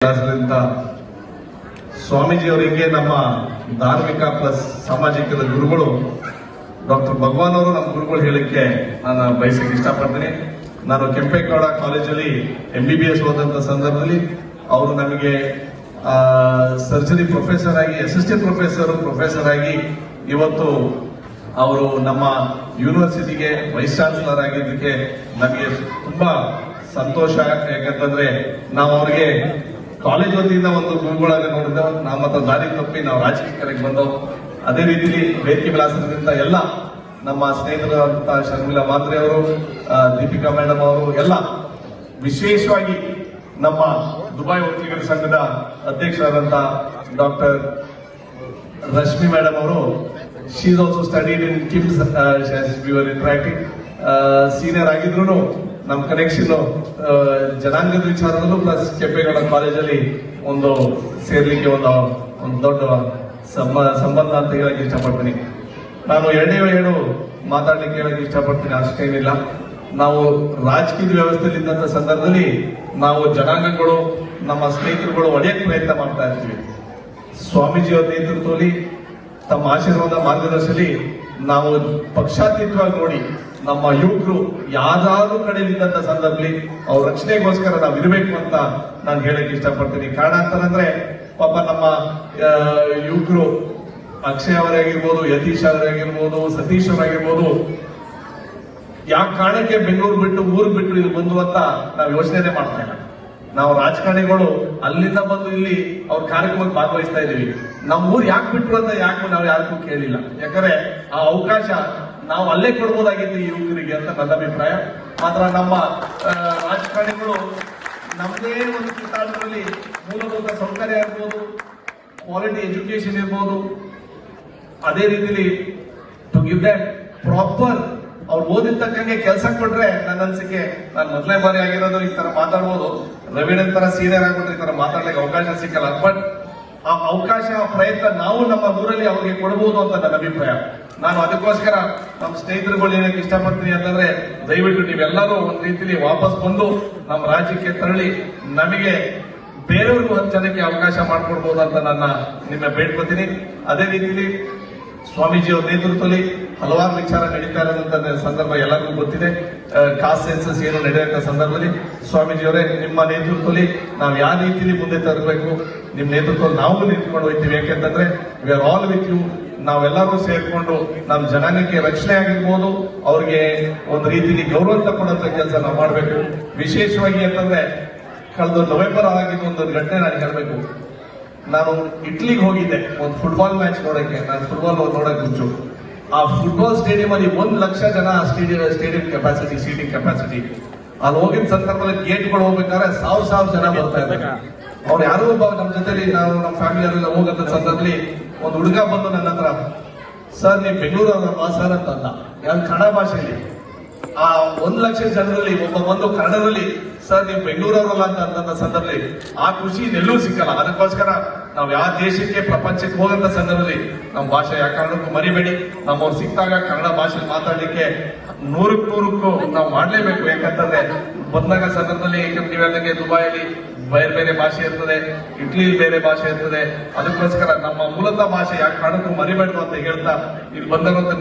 ದಾಸರಿಂದ ಸ್ವಾಮೀಜಿಯವರಿಗೆ ನಮ್ಮ ಧಾರ್ಮಿಕ ಪ್ಲಸ್ ಸಾಮಾಜಿಕದ ಗುರುಗಳು ಡಾಕ್ಟರ್ ಭಗವಾನ್ ಅವರು ನಮ್ಮ ಗುರುಗಳು ಹೇಳಕ್ಕೆ ನಾನು ಬಯಸಕ್ಕೆ ಇಷ್ಟಪಡ್ತೀನಿ. ನಾನು ಕೆಂಪೇಗೌಡ ಕಾಲೇಜಲ್ಲಿ ಎಂ ಬಿ ಬಿ ಎಸ್ ಓದಂತ ಸಂದರ್ಭದಲ್ಲಿ ಅವರು ನಮಗೆ ಸರ್ಜರಿ ಪ್ರೊಫೆಸರ್ ಆಗಿ ಅಸಿಸ್ಟೆಂಟ್ ಪ್ರೊಫೆಸರ್ ಪ್ರೊಫೆಸರ್ ಆಗಿ ಇವತ್ತು ಅವರು ನಮ್ಮ ಯೂನಿವರ್ಸಿಟಿಗೆ ವೈಸ್ ಚಾನ್ಸಲರ್ ಆಗಿದ್ದಕ್ಕೆ ನಮಗೆ ತುಂಬಾ ಸಂತೋಷ ಯಾಕಂತಂದ್ರೆ ನಾವು ಅವ್ರಿಗೆ ಕಾಲೇಜ್ ವತಿಯಿಂದ ಒಂದು ಗುರುಗಳಾಗಿ ನೋಡಿದ್ದೆ ನಾವು ಮತ್ತೆ ದಾರಿ ತಪ್ಪಿ ನಾವು ರಾಜಕೀಯಕ್ಕೆ ಬಂದವು ಅದೇ ರೀತಿಲಿ ವೇದಿಕೆ ವಿಲಾಸದಿಂದ ಎಲ್ಲ ನಮ್ಮ ಸ್ನೇಹಿತರಾದಂತಹ ಶರ್ಮಿಲಾ ಮಾತ್ರೆ ಅವರು ದೀಪಿಕಾ ಮೇಡಮ್ ಅವರು, ಎಲ್ಲ ವಿಶೇಷವಾಗಿ ನಮ್ಮ ದುಬೈ ವಕೀಲರ ಸಂಘದ ಅಧ್ಯಕ್ಷರಾದಂತಹ ಡಾಕ್ಟರ್ ರಶ್ಮಿ ಮೇಡಮ್ ಅವರು she is also studied in KIMS interacting senior ಆಗಿದ್ರು ನಮ್ಮ ಕನೆಕ್ಷನ್ ಜನಾಂಗದ ವಿಚಾರದಲ್ಲೂ ಪ್ಲಸ್ ಕೆಂಪೇಗೌಡ ಕಾಲೇಜಲ್ಲಿ ಒಂದು ಸೇರ್ಲಿಕ್ಕೆ ಒಂದು ಒಂದು ದೊಡ್ಡ ಸಂಬ- ಸಂಬಂಧ ಅಂತ ಹೇಳಕ್ ಇಷ್ಟಪಡ್ತೀನಿ. ನಾನು ಎರಡನೇ ಹೇಳು, ಮಾತಾಡ್ಲಿಕ್ಕೆ ಹೇಳಕ್ ಇಷ್ಟಪಡ್ತೀನಿ ಅಷ್ಟೇನಿಲ್ಲ ನಾವು ರಾಜಕೀಯ ವ್ಯವಸ್ಥೆಯಲ್ಲಿ ಇದ್ದಂತ ಸಂದರ್ಭದಲ್ಲಿ ನಾವು ಜನಾಂಗಗಳು, ನಮ್ಮ ಸ್ನೇಹಿತರುಗಳು ಒಡೆಯಕ್ಕೆ ಪ್ರಯತ್ನ ಮಾಡ್ತಾ ಇರ್ತೀವಿ. ಸ್ವಾಮೀಜಿಯವರ ನೇತೃತ್ವದಲ್ಲಿ, ತಮ್ಮ ಆಶೀರ್ವಾದ ಮಾರ್ಗದರ್ಶನದಲ್ಲಿ ನಾವು ಪಕ್ಷಾತೀತವಾಗಿ ನೋಡಿ ನಮ್ಮ ಯುವಕರು ಯಾವ್ದಾದ್ರೂ ಕಡೆ ನಿಂತ ಸಂದರ್ಭದಲ್ಲಿ ಅವ್ರ ರಕ್ಷಣೆಗೋಸ್ಕರ ನಾವು ಇರಬೇಕು ಅಂತ ನಾನು ಹೇಳಕ್ ಇಷ್ಟಪಡ್ತೀನಿ. ಕಾರಣ ಅಂತಂದ್ರೆ ಪಾಪ ನಮ್ಮ ಯುವಕರು ಅಕ್ಷಯ್ ಅವರಾಗಿರ್ಬೋದು, ಯತೀಶ್ ಅವರಾಗಿರ್ಬೋದು, ಸತೀಶ್ ಅವರಾಗಿರ್ಬೋದು ಯಾಕೆ ಕಾರಣಕ್ಕೆ ಬೆಂಗಳೂರು ಬಿಟ್ಟು ಊರು ಬಿಟ್ಟು ಇದು ಬಂದು ಅಂತ ನಾವು ಯೋಚನೆ ಮಾಡ್ತಾ ಇಲ್ಲ. ನಾವು ರಾಜಕಾರಣಿಗಳು ಅಲ್ಲಿಂದ ಬಂದು ಇಲ್ಲಿ ಅವ್ರ ಕಾರ್ಯಕ್ರಮಕ್ಕೆ ಭಾಗವಹಿಸ್ತಾ ಇದೀವಿ ನಮ್ಮ ಊರು ಯಾಕೆ ಬಿಟ್ರು ಅಂತ ಯಾಕೆ ನಾವು ಯಾರಿಗೂ ಕೇಳಿಲ್ಲ. ಯಾಕಂದ್ರೆ ಆ ಅವಕಾಶ ನಾವು ಅಲ್ಲೇ ಕೊಡ್ಬೋದಾಗಿತ್ತು ಯುವಕರಿಗೆ ಅಂತ ನನ್ನ ಅಭಿಪ್ರಾಯ. ಮಾತ್ರ ನಮ್ಮ ರಾಜಕಾರಣಿಗಳು ನಮ್ಮದೇ ಒಂದು ಕಿತ್ತಾಟದಲ್ಲಿ ಮೂಲಭೂತ ಸೌಕರ್ಯ ಇರ್ಬೋದು ಕ್ವಾಲಿಟಿ ಎಜುಕೇಶನ್ ಇರ್ಬೋದು. ಅದೇ ರೀತಿಲಿ ಟು ಗಿವ್ ದಟ್ ಪ್ರಾಪರ್ ಅವ್ರು ಓದಿದ ತಕ್ಕಂಗೆ ಕೆಲಸ ಕೊಟ್ರೆ ನನ್ನ ಅನ್ಸಿಕೆ ನಾನು ಮೊದಲೇ ಬಾರಿ ಆಗಿರೋದು ಈ ತರ ಮಾತಾಡ್ಬೋದು. ರವೀಣನ್ ತರ ಸೀನಿಯರ್ ಆಗ್ಬಿಟ್ರೆ ಈ ತರ ಮಾತಾಡ್ಲಿಕ್ಕೆ ಅವಕಾಶ ಸಿಕ್ಕಲ್ಲ. ಬಟ್ ಆ ಅವಕಾಶ ಪ್ರಯತ್ನ ನಾವು ನಮ್ಮ ಊರಲ್ಲಿ ಅವ್ರಿಗೆ ಕೊಡಬಹುದು ಅಂತ ನನ್ನ ಅಭಿಪ್ರಾಯ. ನಾನು ಅದಕ್ಕೋಸ್ಕರ ನಮ್ಮ ಸ್ನೇಹಿತರುಗಳು ಏನಕ್ಕೆ ಇಷ್ಟಪಡ್ತೀನಿ ಅಂತಂದ್ರೆ, ದಯವಿಟ್ಟು ನೀವೆಲ್ಲರೂ ಒಂದ್ ರೀತಿಲಿ ವಾಪಸ್ ಬಂದು ನಮ್ಮ ರಾಜ್ಯಕ್ಕೆ ತರಳಿ ನಮಗೆ ಬೇರೆಯವ್ರಿಗೂ ಹತ್ತು ಅವಕಾಶ ಮಾಡ್ಕೊಡ್ಬೋದು ಅಂತ ನನ್ನ ನಿಮ್ಮ ಬೇಡ್ಕೊತೀನಿ. ಅದೇ ರೀತಿಲಿ ಸ್ವಾಮೀಜಿಯವರ ನೇತೃತ್ವದಲ್ಲಿ ಹಲವಾರು ವಿಚಾರ ನಡೀತಾ ಇರೋದಂತ ಸಂದರ್ಭ ಎಲ್ಲರಿಗೂ ಗೊತ್ತಿದೆ. ಕಾಸ್ಟ್ ಸೆನ್ಸಸ್ ಏನು ನಡೆಯುವಂತ ಸಂದರ್ಭದಲ್ಲಿ ಸ್ವಾಮೀಜಿಯವರೇ ನಿಮ್ಮ ನೇತೃತ್ವದಲ್ಲಿ ನಾವು ಯಾವ ರೀತಿಯಲ್ಲಿ ಮುಂದೆ ತರಬೇಕು ನಿಮ್ಮ ನೇತೃತ್ವದಲ್ಲಿ ನಾವು ನಿಂತ್ಕೊಂಡು ಹೋಗ್ತೀವಿ. ಯಾಕೆಂತಂದ್ರೆ we are all with you ನಾವೆಲ್ಲರೂ ಸೇರ್ಕೊಂಡು ನಮ್ಮ ಜನಾಂಗಕ್ಕೆ ರಕ್ಷಣೆ ಆಗಿರ್ಬೋದು, ಅವ್ರಿಗೆ ಒಂದು ರೀತಿಯಲ್ಲಿ ಗೌರವ ತಕ್ಕೊಂಡಂತ ಕೆಲಸ ನಾವು ಮಾಡಬೇಕು. ವಿಶೇಷವಾಗಿ ಅಂತಂದ್ರೆ ಕಳೆದ ನವೆಂಬರ್ ಆಗಿದ್ದು ಒಂದು ಘಟನೆ ನಾನು ಹೇಳಬೇಕು. ನಾನು ಇಟ್ಲಿಗೆ ಹೋಗಿದ್ದೆ, ಒಂದು ಫುಟ್ಬಾಲ್ ಮ್ಯಾಚ್ ನೋಡಕ್ಕೆ. ನಾನು ಫುಟ್ಬಾಲ್ ನೋಡಕ್ ಮುಂಚು ಆ ಫುಟ್ಬಾಲ್ ಸ್ಟೇಡಿಯಂ ಅಲ್ಲಿ ಒಂದ್ ಲಕ್ಷ ಜನ stadium stadium capacity seating capacity ಅಲ್ಲಿ ಹೋಗಿದ ಸಂದರ್ಭದಲ್ಲಿ ಗೇಟ್ಗಳು ಹೋಗ್ಬೇಕಾದ್ರೆ ಸಾವಿರ ಸಾವಿರ ಜನ ಬರ್ತಾ ಇದ್ದಾರೆ. ಅವ್ರು ಯಾರೂ ಒಬ್ಬ ನಮ್ಮ ಜೊತೆಲಿ ನಾವು ನಮ್ಮ ಫ್ಯಾಮಿಲಿ ಅವರೆಲ್ಲ ಹೋಗಂತ ಸಂದರ್ಭದಲ್ಲಿ ಒಂದು ಹುಡುಗ ಬಂದು ನನ್ನ ಹತ್ರ, ಸರ್, ನೀವು ಬೆಂಗಳೂರು ಸರ್ ಅಂತ ಯಾವ ಯಾರು ಕನ್ನಡ ಭಾಷೆಯಲ್ಲಿ. ಆ ಒಂದ್ ಲಕ್ಷ ಜನರಲ್ಲಿ, ಒಬ್ಬ ಬಂದು ಕನ್ನಡದಲ್ಲಿ, ಸರ್, ನೀವು ಬೆಂಗಳೂರವರಲ್ಲ ಅಂತ ಸಂದರ್ಭದಲ್ಲಿ, ಆ ಖುಷಿ ಎಲ್ಲೂ ಸಿಕ್ಕಲ್ಲ. ಅದಕ್ಕೋಸ್ಕರ ನಾವು ಯಾವ ದೇಶಕ್ಕೆ, ಪ್ರಪಂಚಕ್ಕೆ ಹೋಗಂತ ಸಂದರ್ಭದಲ್ಲಿ ನಮ್ಮ ಭಾಷೆ ಯಾವ ಕಾರಣಕ್ಕೂ ಮರಿಬೇಡಿ. ನಮ್ಮವ್ರು ಸಿಕ್ಕಾಗ ಕನ್ನಡ ಭಾಷೆ ಮಾತಾಡ್ಲಿಕ್ಕೆ ನೂರಕ್ಕೆ ನೂರಕ್ಕೂ ನಾವು ಮಾಡ್ಲೇಬೇಕು. ಯಾಕಂತಂದ್ರೆ, ಬಂದಾಗ ಸಂದರ್ಭದಲ್ಲಿ ಯಾಕಂದ್ರೆ ನೀವು ಹೇಳ್ದಂಗೆ ದುಬೈಯಲ್ಲಿ ಬೇರೆ ಬೇರೆ ಭಾಷೆ ಇರ್ತದೆ ಇಟ್ಲಿ ಬೇರೆ ಭಾಷೆ ಇರ್ತದೆ. ಅದಕ್ಕೋಸ್ಕರ ನಮ್ಮ ಮೂಲತಃ ಭಾಷೆ ಯಾವ ಕಾರಣಕ್ಕೂ ಮರಿಬೇಡ್ದು ಅಂತ ಹೇಳ್ತಾ, ಇಲ್ಲಿ ಬಂದಿರುವಂತ